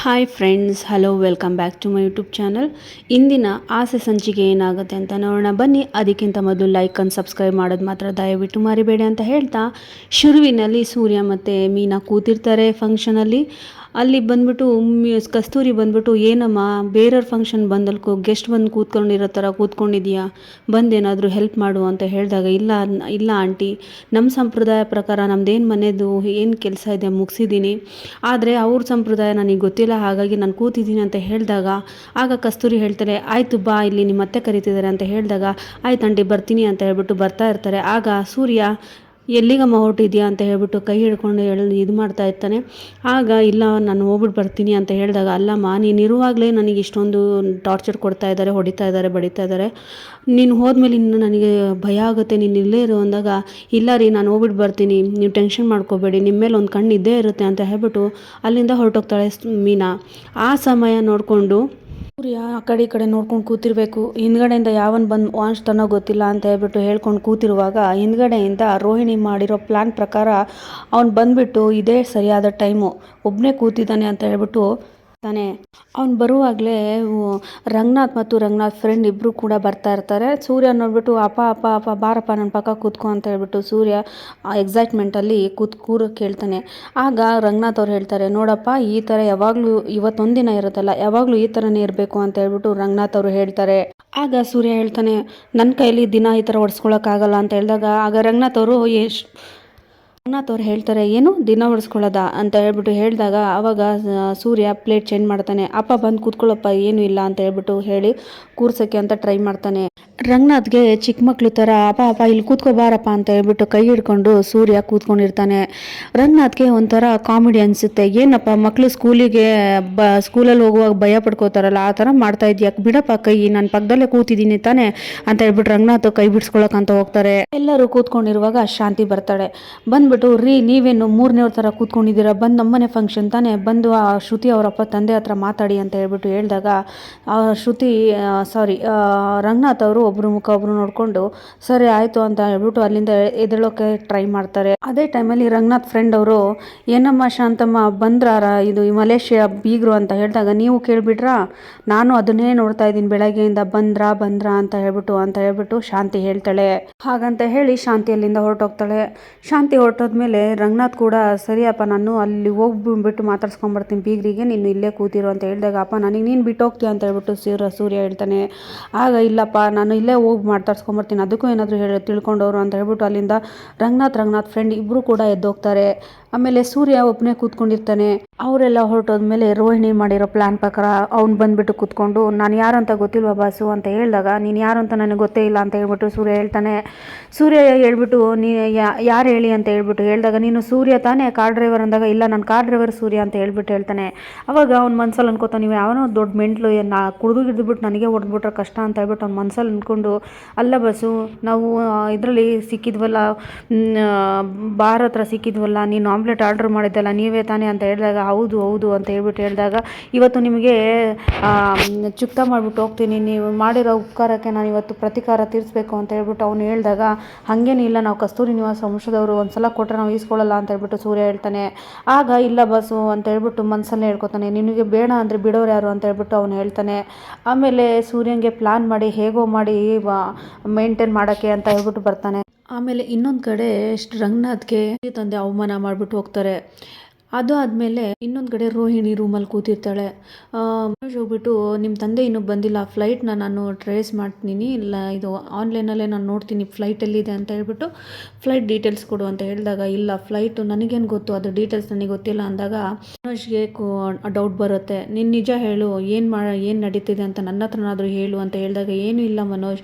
Hi friends hello welcome back to my YouTube channel ಇಂದಿನ ಆಸೆ ಸಂಚಿಕೆ ಏನಾಗುತ್ತೆ ಅಂತ ನೋಡೋಣ. ಬನ್ನಿ, ಅದಕ್ಕಿಂತ ಮೊದಲು ಲೈಕ್ ಅಂಡ್ ಸಬ್ಸ್ಕ್ರೈಬ್ ಮಾಡೋದು ಮಾತ್ರ ದಯವಿಟ್ಟು ಮರಿಬೇಡಿ ಅಂತ ಹೇಳ್ತಾ, ಶುರುವಿನಲ್ಲಿ ಸೂರ್ಯ ಮತ್ತು ಮೀನಾ ಕೂತಿರ್ತಾರೆ ಫಂಕ್ಷನಲ್ಲಿ ಅಲ್ಲಿ ಬಂದ್ಬಿಟ್ಟು ಕಸ್ತೂರಿ ಬಂದ್ಬಿಟ್ಟು, ಏನಮ್ಮ, ಬೇರೆಯವ್ರ ಫಂಕ್ಷನ್ ಬಂದಲ್ಲಿ ಗೆಸ್ಟ್ ಬಂದು ಕೂತ್ಕೊಂಡಿರೋ ಥರ ಕೂತ್ಕೊಂಡಿದ್ಯಾ ಬಂದೇನಾದರೂ ಹೆಲ್ಪ್ ಮಾಡು ಅಂತ ಹೇಳಿದಾಗ, ಇಲ್ಲ ಇಲ್ಲ ಆಂಟಿ ನಮ್ಮ ಸಂಪ್ರದಾಯ ಪ್ರಕಾರ ನಮ್ಮದೇನು ಮನೆಯದು ಏನು ಕೆಲಸ ಇದೆ, ಮುಗಿಸಿದ್ದೀನಿ. ಆದರೆ ಅವ್ರ ಸಂಪ್ರದಾಯ ನನಗೆ ಗೊತ್ತಿಲ್ಲ, ಹಾಗಾಗಿ ನಾನು ಕೂತಿದ್ದೀನಿ ಅಂತ ಹೇಳಿದಾಗ, ಆಗ ಕಸ್ತೂರಿ ಹೇಳ್ತಾರೆ, ಆಯಿತು ಬಾ, ಇಲ್ಲಿ ನಿಮ್ಮ ಅತ್ತೆ ಕರಿತಿದ್ದಾರೆ ಅಂತ ಹೇಳಿದಾಗ, ಆಯ್ತು ಆಂಟಿ, ಬರ್ತೀನಿ ಅಂತ ಹೇಳ್ಬಿಟ್ಟು ಬರ್ತಾ ಇರ್ತಾರೆ. ಆಗ ಸೂರ್ಯ ಎಲ್ಲಿಗಮ್ಮ ಹೊರಟಿದ್ಯಾ ಅಂತ ಹೇಳ್ಬಿಟ್ಟು ಕೈ ಹಿಡ್ಕೊಂಡು ಹೇಳಿ ಇದು ಮಾಡ್ತಾ ಇರ್ತಾನೆ. ಆಗ ಇಲ್ಲ, ನಾನು ಹೋಗ್ಬಿಟ್ಟು ಬರ್ತೀನಿ ಅಂತ ಹೇಳಿದಾಗ ಅಲ್ಲಮ್ಮ ನೀನು ಇರುವಾಗಲೇ ನನಗೆ ಇಷ್ಟೊಂದು ಟಾರ್ಚರ್ ಕೊಡ್ತಾ ಇದ್ದಾರೆ ಹೊಡಿತಾ ಇದ್ದಾರೆ ಬಡಿತಾ ಇದ್ದಾರೆ ನೀನು ಹೋದ್ಮೇಲೆ ಇನ್ನು ನನಗೆ ಭಯ ಆಗುತ್ತೆ, ನೀನು ಇಲ್ಲೇ ಇರು ಅಂದಾಗ, ಇಲ್ಲ ರೀ, ನಾನು ಹೋಗ್ಬಿಟ್ಟು ಬರ್ತೀನಿ, ನೀವು ಟೆನ್ಷನ್ ಮಾಡ್ಕೋಬೇಡಿ ನಿಮ್ಮ ಮೇಲೆ ಒಂದು ಕಣ್ಣು ಇದ್ದೇ ಇರುತ್ತೆ ಅಂತ ಹೇಳ್ಬಿಟ್ಟು ಅಲ್ಲಿಂದ ಹೊರಟೋಗ್ತಾಳೆ ಮೀನಾ. ಆ ಸಮಯ ನೋಡಿಕೊಂಡು ಸೂರ್ಯ ಆ ಕಡೆ ಈ ಕಡೆ ನೋಡ್ಕೊಂಡು ಕೂತಿರ್ಬೇಕು. ಹಿಂದ್ಗಡೆಯಿಂದ ಯಾವನ್ ಬಂದು ವಾಂಚ್ತಾನೋ ಗೊತ್ತಿಲ್ಲ ಅಂತ ಹೇಳ್ಬಿಟ್ಟು ಹೇಳ್ಕೊಂಡು ಕೂತಿರುವಾಗ ಹಿಂದ್ಗಡೆಯಿಂದ ರೋಹಿಣಿ ಮಾಡಿರೋ ಪ್ಲ್ಯಾನ್ ಪ್ರಕಾರ ಅವ್ನು ಬಂದ್ಬಿಟ್ಟು ಇದೇ ಸರಿಯಾದ ಟೈಮು. ಒಬ್ಬನೇ ಕೂತಿದ್ದಾನೆ ಅಂತ ಹೇಳ್ಬಿಟ್ಟು ತಾನೆ ಅವ್ನು ಬರುವಾಗಲೇ ರಂಗನಾಥ್ ಮತ್ತು ರಂಗನಾಥ್ ಫ್ರೆಂಡ್ ಇಬ್ಬರು ಕೂಡ ಬರ್ತಾ ಇರ್ತಾರೆ. ಸೂರ್ಯ ನೋಡ್ಬಿಟ್ಟು, ಅಪ್ಪ ಅಪ್ಪ ಅಪ್ಪ, ಬಾರಪ್ಪ ನನ್ನ ಪಕ್ಕ ಕೂತ್ಕೊ ಅಂತ ಹೇಳ್ಬಿಟ್ಟು ಸೂರ್ಯ ಎಕ್ಸೈಟ್ಮೆಂಟಲ್ಲಿ ಕೂತ್, ಕೂರ ಹೇಳ್ತಾನೆ ಆಗ ರಂಗನಾಥ್ ಅವ್ರು ಹೇಳ್ತಾರೆ, ನೋಡಪ್ಪ, ಈ ಥರ ಯಾವಾಗಲೂ ಇವತ್ತೊಂದಿನ ಇರುತ್ತಲ್ಲ, ಯಾವಾಗಲೂ ಈ ಥರನೇ ಇರಬೇಕು ಅಂತ ಹೇಳ್ಬಿಟ್ಟು ರಂಗನಾಥ್ ಅವರು ಹೇಳ್ತಾರೆ. ಆಗ ಸೂರ್ಯ ಹೇಳ್ತಾನೆ ನನ್ನ ಕೈಯಲ್ಲಿ ದಿನ ಈ ಥರ ಒಡ್ಸ್ಕೊಳಕ್ಕಾಗಲ್ಲ ಅಂತ ಹೇಳಿದಾಗ, ಆಗ ರಂಗನಾಥ್ ಅವರು, ಎಷ್ಟು ರಂಗನಾಥ್ ಅವ್ರು ಹೇಳ್ತಾರೆ, ಏನು? ದಿನ ಹೊಡೆಸ್ಕೊಳ್ಳೋದ? ಅಂತ ಹೇಳ್ಬಿಟ್ಟು ಹೇಳಿದಾಗ ಆವಾಗ ಸೂರ್ಯ ಪ್ಲೇಟ್ ಚೇಂಜ್ ಮಾಡ್ತಾನೆ. ಅಪ್ಪ ಬಂದು ಕೂತ್ಕೊಳ್ಳಪ್ಪ, ಏನು ಇಲ್ಲ ಅಂತ ಹೇಳ್ಬಿಟ್ಟು ಹೇಳಿ ಕೂರ್ಸೋಕ್ಕೆ ಅಂತ ಟ್ರೈ ಮಾಡ್ತಾನೆ. ರಂಗನಾಥ್ಗೆ ಚಿಕ್ಕ ಮಕ್ಕಳು ಥರ, ಅಪ್ಪ ಅಪ್ಪ, ಇಲ್ಲಿ ಕೂತ್ಕೋಬಾರಪ್ಪ ಅಂತ ಹೇಳ್ಬಿಟ್ಟು ಕೈ ಹಿಡ್ಕೊಂಡು ಸೂರ್ಯ ಕೂತ್ಕೊಂಡಿರ್ತಾನೆ. ರಂಗನಾಥ್ಗೆ ಒಂಥರ ಕಾಮಿಡಿ ಅನಿಸುತ್ತೆ. ಏನಪ್ಪ ಮಕ್ಕಳು ಸ್ಕೂಲಿಗೆ ಬ, ಸ್ಕೂಲಲ್ಲಿ ಹೋಗುವಾಗ ಭಯ ಪಡ್ಕೋತಾರಲ್ಲ, ಆ ಥರ ಮಾಡ್ತಾ ಇದೆಯಾ? ಬಿಡಪ್ಪ ಕೈ, ನಾನು ಪಕ್ಕದಲ್ಲೇ ಕೂತಿದ್ದೀನಿ ತಾನೆ ಅಂತ ಹೇಳ್ಬಿಟ್ಟು ರಂಗನಾಥ್ ಕೈ ಬಿಡಿಸ್ಕೊಳಕ್ಕಂತ ಹೋಗ್ತಾರೆ. ಎಲ್ಲರೂ ಕೂತ್ಕೊಂಡಿರುವಾಗ ಶಾಂತಿ ಬರ್ತಾಳೆ. ಬಂದ್ಬಿಟ್ಟು ರೀ ನೀವೇನು ಮೂರನೇವ್ರ ಥರ ಕೂತ್ಕೊಂಡಿದ್ದೀರಾ? ಬಂದು ನಮ್ಮನೆ ಫಂಕ್ಷನ್ ತಾನೇ. ಬಂದು ಆ ಶ್ರುತಿ ಅವರಪ್ಪ ತಂದೆ ಹತ್ರ ಮಾತಾಡಿ ಅಂತ ಹೇಳ್ಬಿಟ್ಟು ಹೇಳಿದಾಗ, ಆ ಶ್ರುತಿ ಸಾರಿ ರಂಗನಾಥ್ ಅವರು ಒಬ್ರು ಮುಖ ಒಬ್ರು ನೋಡಿಕೊಂಡು, ಸರಿ ಆಯಿತು ಅಂತ ಹೇಳ್ಬಿಟ್ಟು ಅಲ್ಲಿಂದ ಎದಳೋಕೆ ಟ್ರೈ ಮಾಡ್ತಾರೆ. ಅದೇ ಟೈಮಲ್ಲಿ ರಂಗನಾಥ್ ಫ್ರೆಂಡ್ ಅವರು, ಏನಮ್ಮ ಶಾಂತಮ್ಮ, ಬಂದ್ರಾರ? ಇದು ಮಲೇಷ್ಯಾ ಬೀಗರು ಅಂತ ಹೇಳಿದಾಗ, ನೀವು ಕೇಳಿಬಿಟ್ರಾ? ನಾನು ಅದನ್ನೇ ನೋಡ್ತಾ ಇದ್ದೀನಿ ಬೆಳಗ್ಗೆಯಿಂದ, ಬಂದ್ರಾ ಬಂದ್ರಾ ಅಂತ ಹೇಳ್ಬಿಟ್ಟು ಅಂತ ಹೇಳ್ಬಿಟ್ಟು ಶಾಂತಿ ಹೇಳ್ತಾಳೆ. ಹಾಗಂತ ಹೇಳಿ ಶಾಂತಿ ಅಲ್ಲಿಂದ ಹೊರಟೋಗ್ತಾಳೆ. ಶಾಂತಿ ಹೊರಟೋದ್ಮೇಲೆ ರಂಗನಾಥ್ ಕೂಡ ಸರಿಯಪ್ಪ ನಾನು ಅಲ್ಲಿ ಹೋಗ್ಬಿಟ್ಟು ಮಾತಾಡ್ಸ್ಕೊಂಬರ್ತೀನಿ, ಬೀಗರಿಗೆ, ನೀನು ಇಲ್ಲೇ ಕೂತಿರು ಅಂತ ಹೇಳಿದಾಗ, ಅಪ್ಪ, ನನಗೆ ನೀನು ಬಿಟ್ಟು ಹೋಗ್ತೀಯ ಅಂತ ಹೇಳ್ಬಿಟ್ಟು ಸೂರ್ಯ ಸೂರ್ಯ ಹೇಳ್ತಾನೆ. ಆಗ, ಇಲ್ಲಪ್ಪ, ನಾನು ಇಲ್ಲೇ ಹೋಗಿ ಮಾತಾಡ್ಸ್ಕೊಂಬರ್ತೀನಿ, ಅದಕ್ಕೂ ಏನಾದರೂ ಹೇಳಿ, ತಿಳ್ಕೊಂಡವರು, ಅಂತ ಹೇಳ್ಬಿಟ್ಟು ಅಲ್ಲಿಂದ ರಂಗನಾಥ್ ರಂಗನಾಥ್ ಫ್ರೆಂಡ್ ಇಬ್ಬರು ಕೂಡ ಎದ್ದೋಗ್ತಾರೆ. ಆಮೇಲೆ ಸೂರ್ಯ ಒಬ್ಬನೇ ಕೂತ್ಕೊಂಡಿರ್ತಾನೆ. ಅವರೆಲ್ಲ ಹೊರಟೋದ್ಮೇಲೆ ರೋಹಿಣಿ ಮಾಡಿರೋ ಪ್ಲಾನ್ ಪ್ರಕಾರ ಅವ್ನು ಬಂದ್ಬಿಟ್ಟು ಕೂತ್ಕೊಂಡು, ನಾನು ಯಾರು ಅಂತ ಗೊತ್ತಿಲ್ವಾ ಬಾಸು? ಅಂತ ಹೇಳಿದಾಗ, ನೀನು ಯಾರು ಅಂತ ನನಗೆ ಗೊತ್ತೇ ಇಲ್ಲ ಅಂತ ಹೇಳ್ಬಿಟ್ಟು ಸೂರ್ಯ ಹೇಳ್ತಾನೆ. ಸೂರ್ಯ ಹೇಳ್ಬಿಟ್ಟು, ನೀ ಯಾರು ಹೇಳಿ? ಅಂತ ಹೇಳ್ಬಿಟ್ಟು ಹೇಳಿದಾಗ, ನೀನು ಸೂರ್ಯ ತಾನೇ? ಕಾರ್ ಡ್ರೈವರ್ ಅಂದಾಗ, ಇಲ್ಲ, ನಾನು ಕಾರ್ ಡ್ರೈವರ್ ಸೂರ್ಯ ಅಂತ ಹೇಳ್ಬಿಟ್ಟು ಹೇಳ್ತಾನೆ. ಅವಾಗ ಅವ್ನ ಮನ್ಸಲ್ಲಿ ಅನ್ಕೋತಾನೆ, ನೀವು ಯಾವನೋ ದೊಡ್ಡ ಮೆಂಟ್ಲು ನಾ ಕುಡಿದು ಗಿಡ್ದುಬಿಟ್ಟು ನನಗೆ ಹೊಡೆದ್ಬಿಟ್ರೆ ಕಷ್ಟ ಅಂತ ಹೇಳ್ಬಿಟ್ಟು ಅವ್ನ ಮನ್ಸಲ್ಲಿ ಅಂದ್ಕೊಂಡು ಅಲ್ಲ ಬಸ್ಸು ನಾವು ಇದರಲ್ಲಿ ಸಿಕ್ಕಿದ್ವಲ್ಲ ಬಾರ್ ಹತ್ರ ಸಿಕ್ಕಿದ್ವಲ್ಲ, ನೀನು ಆಮ್ಲೆಟ್ ಆರ್ಡ್ರ್ ಮಾಡಿದ್ದಲ್ಲ, ನೀವೇ ತಾನೇ ಅಂತ ಹೇಳಿದಾಗ, ಹೌದು ಹೌದು ಅಂತ ಹೇಳ್ಬಿಟ್ಟು ಹೇಳಿದಾಗ, ಇವತ್ತು ನಿಮಗೆ ಚುಕ್ತ ಮಾಡಿಬಿಟ್ಟು ಹೋಗ್ತೀನಿ. ನೀವು ಮಾಡಿರೋ ಉಪಕಾರಕ್ಕೆ ನಾನು ಇವತ್ತು ಪ್ರತಿಕಾರ ತೀರಿಸ್ಬೇಕು ಅಂತ ಹೇಳ್ಬಿಟ್ಟು ಅವನು ಹೇಳಿದಾಗ ಹಾಗೇನಿಲ್ಲ ನಾವು ಕಸ್ತೂರಿ ನಿವಾಸ ವಂಶದವರು ಒಂದು ಸಲ ಕೊಟ್ಟರೆ ನಾವು ಈಸ್ಕೊಳ್ಳಲ್ಲ ಅಂತ ಹೇಳ್ಬಿಟ್ಟು ಸೂರ್ಯ ಹೇಳ್ತಾನೆ. ಆಗ ಇಲ್ಲ ಬಸ್ಸು ಅಂತ ಹೇಳ್ಬಿಟ್ಟು ಮನಸ್ಸಲ್ಲೇ ಹೇಳ್ಕೊತಾನೆ. ನಿನಗೆ ಬೇಡ ಅಂದರೆ ಬಿಡೋರು ಯಾರು ಅಂತ ಹೇಳ್ಬಿಟ್ಟು ಅವನು ಹೇಳ್ತಾನೆ. ಆಮೇಲೆ ಸೂರ್ಯನಿಗೆ ಪ್ಲಾನ್ ಮಾಡಿ, ಹೇಗೋ ಮಾಡಿ ಮೇಂಟೈನ್ ಮಾಡೋಕ್ಕೆ ಅಂತ ಹೇಳ್ಬಿಟ್ಟು ಬರ್ತಾನೆ. ಆಮೇಲೆ ಇನ್ನೊಂದು ಕಡೆ ರಂಗನಾಥ್ಗೆ ತಂದೆ ಅವಮಾನ ಮಾಡಿಬಿಟ್ಟು ಹೋಗ್ತಾರೆ. ಅದು ಆದಮೇಲೆ ಇನ್ನೊಂದು ಕಡೆ ರೋಹಿಣಿ ರೂಮಲ್ಲಿ ಕೂತಿರ್ತಾಳೆ. ಆ, ಮನೋಜ್ ಹೋಗ್ಬಿಟ್ಟು ನಿಮ್ಮ ತಂದೆ ಇನ್ನೂ ಬಂದಿಲ್ಲ ಫ್ಲೈಟ್ನ ನಾನು ಟ್ರೇಸ್ ಮಾಡ್ತೀನಿ ಇಲ್ಲ ಇದು ಆನ್ಲೈನಲ್ಲೇ ನಾನು ನೋಡ್ತೀನಿ ಫ್ಲೈಟ್ ಎಲ್ಲಿದೆ ಅಂತ ಹೇಳ್ಬಿಟ್ಟು ಫ್ಲೈಟ್ ಡೀಟೇಲ್ಸ್ ಕೊಡು ಅಂತ ಹೇಳಿದಾಗ ಇಲ್ಲ ಫ್ಲೈಟು ನನಗೇನು ಗೊತ್ತು ಅದು ಡೀಟೇಲ್ಸ್ ನನಗೆ ಗೊತ್ತಿಲ್ಲ ಅಂದಾಗ ಮನೋಜ್ಗೆ ಡೌಟ್ ಬರುತ್ತೆ. ನೀನು ನಿಜ ಹೇಳು ಏನು ಮಾ ಏನು ನಡೀತಿದೆ ಅಂತ ನನ್ನ ಹತ್ರನಾದರೂ ಹೇಳು ಅಂತ ಹೇಳಿದಾಗ ಏನೂ ಇಲ್ಲ ಮನೋಜ್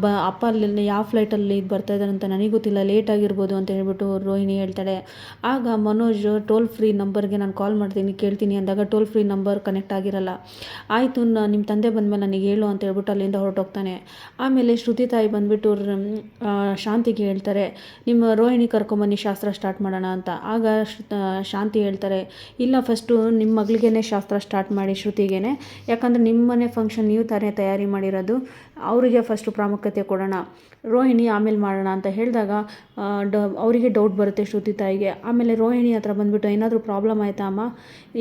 ಬ ಅಪ್ಪ ಅಲ್ಲಿ ಯಾವ ಫ್ಲೈಟಲ್ಲಿ ಬರ್ತಾ ಇದ್ದಾರೆ ಅಂತ ನನಗೆ ಗೊತ್ತಿಲ್ಲ ಲೇಟ್ ಆಗಿರ್ಬೋದು ಅಂತ ಹೇಳ್ಬಿಟ್ಟು ರೋಹಿಣಿ ಹೇಳ್ತಾಳೆ. ಆಗ ಮನೋಜ್ ಟೋಲ್ ಫ್ರೀ ನಂಬರ್ಗೆ ನಾನು ಕಾಲ್ ಮಾಡ್ತೀನಿ, ಕೇಳ್ತೀನಿ ಅಂದಾಗ ಟೋಲ್ ಫ್ರೀ ನಂಬರ್ ಕನೆಕ್ಟ್ ಆಗಿರಲ್ಲ. ಆಯಿತು ನಿಮ್ಮ ತಂದೆ ಬಂದಮೇಲೆ ನನಗೆ ಹೇಳು ಅಂತ ಹೇಳ್ಬಿಟ್ಟು ಅಲ್ಲಿಂದ ಹೊರಟೋಗ್ತಾನೆ. ಆಮೇಲೆ ಶ್ರುತಿ ತಾಯಿ ಬಂದುಬಿಟ್ಟು ಶಾಂತಿಗೆ ಹೇಳ್ತಾರೆ, ನಿಮ್ಮ ರೋಹಿಣಿ ಕರ್ಕೊಂಬನ್ನಿ, ಶಾಸ್ತ್ರ ಸ್ಟಾರ್ಟ್ ಮಾಡೋಣ ಅಂತ. ಆಗ ಶಾಂತಿ ಹೇಳ್ತಾರೆ, ಇಲ್ಲ ಫಸ್ಟು ನಿಮ್ಮ ಮಗಳಿಗೇ ಶಾಸ್ತ್ರ ಸ್ಟಾರ್ಟ್ ಮಾಡಿ ಶ್ರುತಿಗೇನೆ. ಯಾಕಂದರೆ ನಿಮ್ಮನೆ ಫಂಕ್ಷನ್ ನೀವು ತಾನೇ ತಯಾರಿ ಮಾಡಿರೋದು. ಅವರಿಗೆ ಫಸ್ಟು ಪ್ರಾಮುಖ್ಯತೆ ಕೊಡೋಣ, ರೋಹಿಣಿ ಆಮೇಲೆ ಮಾಡೋಣ ಅಂತ ಹೇಳಿದಾಗ ಡ, ಅವರಿಗೆ ಡೌಟ್ ಬರುತ್ತೆ ಶ್ರುತಿ ತಾಯಿಗೆ. ಆಮೇಲೆ ರೋಹಿಣಿ ಹತ್ರ ಬಂದುಬಿಟ್ಟು, ಏನಾದರೂ ಪ್ರಾಬ್ಲಮ್ ಆಯಿತಾ ಅಮ್ಮ?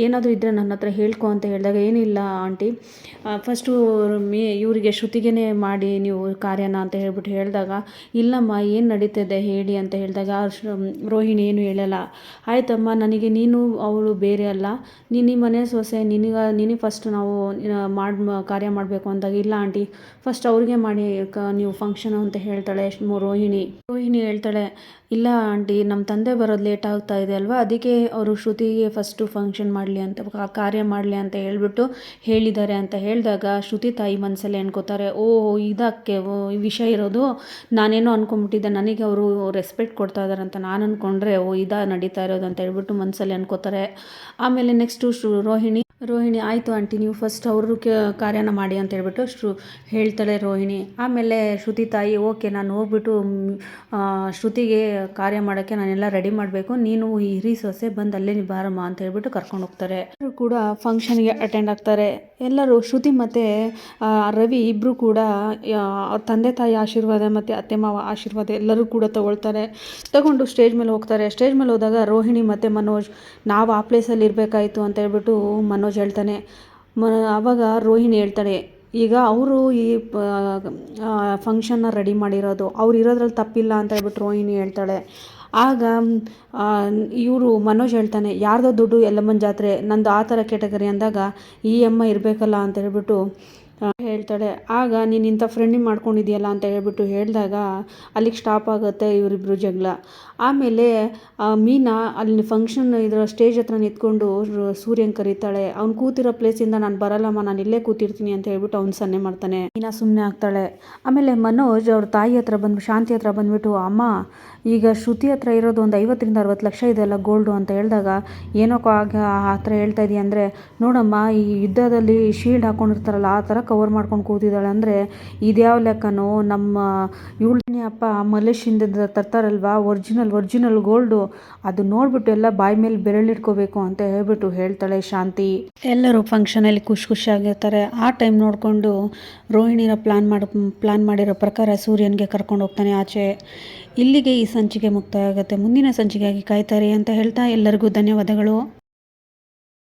ಏನಾದರೂ ಇದ್ದರೆ ನನ್ನ ಹತ್ರ ಹೇಳ್ಕೊ ಅಂತ ಹೇಳಿದಾಗ, ಏನಿಲ್ಲ ಆಂಟಿ. ಫಸ್ಟು ಮೇ, ಇವರಿಗೆ ಶ್ರುತಿಗೇ ಮಾಡಿ ನೀವು ಕಾರ್ಯನ ಅಂತ ಹೇಳ್ಬಿಟ್ಟು ಹೇಳಿದಾಗ, ಇಲ್ಲಮ್ಮ, ಏನು ನಡೀತಿದೆ ಹೇಳಿ ಅಂತ ಹೇಳಿದಾಗ ರೋಹಿಣಿ ಏನು ಹೇಳಲ್ಲ. ಆಯ್ತಮ್ಮ, ನನಗೆ ನೀನು, ಅವಳು ಬೇರೆ ಅಲ್ಲ. ನೀನು ಮನೆ ಸೊಸೆ, ನಿನಗೆ ನಿನಗೆ ಫಸ್ಟ್ ನಾವು ಮಾಡಿ, ಕಾರ್ಯ ಮಾಡಬೇಕು ಅಂದಾಗ, ಇಲ್ಲ ಆಂಟಿ. ಫಸ್ಟ್ ಅವ್ರಿಗೆ ಮಾಡಿ ನೀವು ಫಂಕ್ಷನು ಅಂತ ಹೇಳ್ತಾಳೆ ಶ್ಮ್- ರೋಹಿಣಿ. ರೋಹಿಣಿ ಹೇಳ್ತಾಳೆ, ಇಲ್ಲ ಆಂಟಿ ನಮ್ಮ ತಂದೆ ಬರೋದು ಲೇಟ್ ಆಗ್ತಾ ಇದೆ ಅಲ್ವಾ? ಅದಕ್ಕೆ ಅವರು ಶ್ರುತಿಗೆ ಫಸ್ಟು ಫಂಕ್ಷನ್ ಮಾಡಲಿ ಅಂತ ಕಾರ್ಯ ಮಾಡಲಿ ಅಂತ ಹೇಳ್ಬಿಟ್ಟು ಹೇಳಿದ್ದಾರೆ ಅಂತ ಹೇಳಿದಾಗ ಶ್ರುತಿ ತಾಯಿ ಮನಸ್ಸಲ್ಲಿ ಅನ್ಕೋತಾರೆ ಓ ಇದಕ್ಕೆ ಈ ವಿಷಯ ಇರೋದು? ನಾನೇನೋ ಅನ್ಕೊಂಬಿಟ್ಟಿದ್ದೆ, ನನಗೆ ಅವರು ರೆಸ್ಪೆಕ್ಟ್ ಕೊಡ್ತಾ ಇದ್ದಾರೆ ಅಂತ ನಾನು ಅಂದ್ಕೊಂಡ್ರೆ ಓ, ಇದಾ ನಡೀತಾ ಇರೋದು ಅಂತ ಹೇಳ್ಬಿಟ್ಟು ಮನಸ್ಸಲ್ಲಿ ಅನ್ಕೋತಾರೆ. ಆಮೇಲೆ ನೆಕ್ಸ್ಟು ಶ್ರು, ರೋಹಿಣಿ ರೋಹಿಣಿ, ಆಯಿತು ಆಂಟಿ, ನೀವು ಫಸ್ಟ್ ಅವರು ಕಾರ್ಯನ ಮಾಡಿ ಅಂತ ಹೇಳ್ಬಿಟ್ಟು ಶ್ರು ಹೇಳ್ತಾಳೆ ರೋಹಿಣಿ. ಆಮೇಲೆ ಶ್ರುತಿ ತಾಯಿ, ಓಕೆ, ನಾನು ಹೋಗ್ಬಿಟ್ಟು ಶ್ರುತಿಗೆ ಕಾರ್ಯ ಮಾಡೋಕ್ಕೆ ನಾನೆಲ್ಲ ರೆಡಿ ಮಾಡಬೇಕು. ನೀನು ಹಿರಿ ಸೊಸೆ, ಬಂದು ಅಲ್ಲೇ ಬಾರಮ್ಮ ಅಂತ ಹೇಳ್ಬಿಟ್ಟು ಕರ್ಕೊಂಡು ಹೋಗ್ತಾರೆ. ಎಲ್ಲರೂ ಕೂಡ ಫಂಕ್ಷನ್ಗೆ ಅಟೆಂಡ್ ಆಗ್ತಾರೆ. ಎಲ್ಲರೂ, ಶ್ರುತಿ ಮತ್ತು ರವಿ ಇಬ್ಬರು ಕೂಡ ತಂದೆ ತಾಯಿ ಆಶೀರ್ವಾದ ಮತ್ತು ಅತ್ತೆ ಮಾವ ಆಶೀರ್ವಾದ ಎಲ್ಲರೂ ಕೂಡ ತಗೊಳ್ತಾರೆ. ತಗೊಂಡು ಸ್ಟೇಜ್ ಮೇಲೆ ಹೋಗ್ತಾರೆ. ಸ್ಟೇಜ್ ಮೇಲೆ ಹೋದಾಗ ರೋಹಿಣಿ ಮತ್ತು ಮನೋಜ್, ನಾವು ಆ ಪ್ಲೇಸಲ್ಲಿ ಇರಬೇಕಾಯಿತು ಅಂತ ಹೇಳ್ಬಿಟ್ಟು ಮನೋಜ್ ಹೇಳ್ತಾನೆ. ಮ ಆವಾಗ ರೋಹಿಣಿ ಹೇಳ್ತಾಳೆ, ಈಗ ಅವರು ಈ ಫಂಕ್ಷನ್ನ ರೆಡಿ ಮಾಡಿರೋದು, ಅವ್ರು ಇರೋದ್ರಲ್ಲಿ ತಪ್ಪಿಲ್ಲ ಅಂತ ಹೇಳ್ಬಿಟ್ಟು ರೋಹಿಣಿ ಹೇಳ್ತಾಳೆ. ಆಗ ಇವರು ಮನೋಜ್ ಹೇಳ್ತಾನೆ, ಯಾರ್ದೋ ದುಡ್ಡು ಎಲ್ಲಮ್ಮನ ಜಾತ್ರೆ, ನಂದು ಆ ಥರ ಕೆಟಗರಿ ಅಂದಾಗ ಈ ಅಮ್ಮ ಇರಬೇಕಲ್ಲ ಅಂತ ಹೇಳ್ಬಿಟ್ಟು ಹೇಳ್ತಾಳೆ, ಆಗ ನೀನು ಇಂಥ ಫ್ರೆಂಡಿಂಗ್ ಮಾಡ್ಕೊಂಡಿದ್ಯಲ್ಲ ಅಂತ ಹೇಳ್ಬಿಟ್ಟು ಹೇಳಿದಾಗ ಅಲ್ಲಿಗೆ ಸ್ಟಾಪ್ ಆಗುತ್ತೆ ಇವರಿಬ್ಬರು ಜಗಳ. ಆಮೇಲೆ ಮೀನಾ ಅಲ್ಲಿ ಫಂಕ್ಷನ್ ಇದರ ಸ್ಟೇಜ್ ಹತ್ರ ನಿಂತ್ಕೊಂಡು ಸೂರ್ಯನ್ ಕರೀತಾಳೆ, ಅವ್ನು ಕೂತಿರೋ ಪ್ಲೇಸಿಂದ ನಾನು ಬರಲ್ಲಮ್ಮ, ನಾನು ಇಲ್ಲೇ ಕೂತಿರ್ತೀನಿ ಅಂತ ಹೇಳ್ಬಿಟ್ಟು ಅವ್ನು ಸನ್ನೆ ಮಾಡ್ತಾನೆ. ಮೀನಾ ಸುಮ್ಮನೆ ಆಗ್ತಾಳೆ. ಆಮೇಲೆ ಮನೋಜ್ ಅವ್ರ ತಾಯಿ ಹತ್ರ ಬಂದು ಶಾಂತಿ ಹತ್ರ ಬಂದ್ಬಿಟ್ಟು, ಅಮ್ಮ ಈಗ ಶ್ರುತಿ ಹತ್ರ ಇರೋದು ಒಂದು ಐವತ್ತರಿಂದ ಅರವತ್ತು ಲಕ್ಷ ಇದೆಯಲ್ಲ ಗೋಲ್ಡು ಅಂತ ಹೇಳಿದಾಗ ಏನೋಕೋ ಆಗ ಆ ಥರ ಹೇಳ್ತಾ ಇದೀಯ ಅಂದರೆ, ನೋಡಮ್ಮ, ಈ ಯುದ್ಧದಲ್ಲಿ ಶೀಲ್ಡ್ ಹಾಕ್ಕೊಂಡಿರ್ತಾರಲ್ಲ ಆ ಥರ ಕವರ್ ಮಾಡ್ಕೊಂಡು ಕೂತಿದ್ದಾಳೆ ಅಂದರೆ ಇದ್ಯಾವ ಲೆಕ್ಕನೋ ನಮ್ಮ ಇವಳನೇ ಅಪ್ಪ ಮಲೇಷಿಯಿಂದ ತರ್ತಾರಲ್ವಾ ಒರ್ಜಿನಲ್ ಒರ್ಜಿನಲ್ ಗೋಲ್ಡು ಅದು ನೋಡ್ಬಿಟ್ಟು ಎಲ್ಲ ಬಾಯಿ ಮೇಲೆ ಬೆರಳಿಟ್ಕೋಬೇಕು ಅಂತ ಹೇಳ್ಬಿಟ್ಟು ಹೇಳ್ತಾಳೆ ಶಾಂತಿ. ಎಲ್ಲರೂ ಫಂಕ್ಷನಲ್ಲಿ ಖುಷಿ ಖುಷಿಯಾಗಿರ್ತಾರೆ ಆ ಟೈಮ್ ನೋಡಿಕೊಂಡು ರೋಹಿಣಿನ ಪ್ಲಾನ್ ಮಾಡಿ ಪ್ಲಾನ್ ಮಾಡಿರೋ ಪ್ರಕಾರ ಸೂರ್ಯನಿಗೆ ಕರ್ಕೊಂಡು ಹೋಗ್ತಾನೆ ಆಚೆ. ಇಲ್ಲಿಗೆ ಈ ಸಂಚಿಕೆ ಮುಕ್ತಾಯ ಆಗುತ್ತೆ. ಮುಂದಿನ ಸಂಚಿಕೆಯಾಗಿ ಕಾಯ್ತಾರೆ ಅಂತ ಹೇಳ್ತಾ ಎಲ್ಲರಿಗೂ ಧನ್ಯವಾದಗಳು.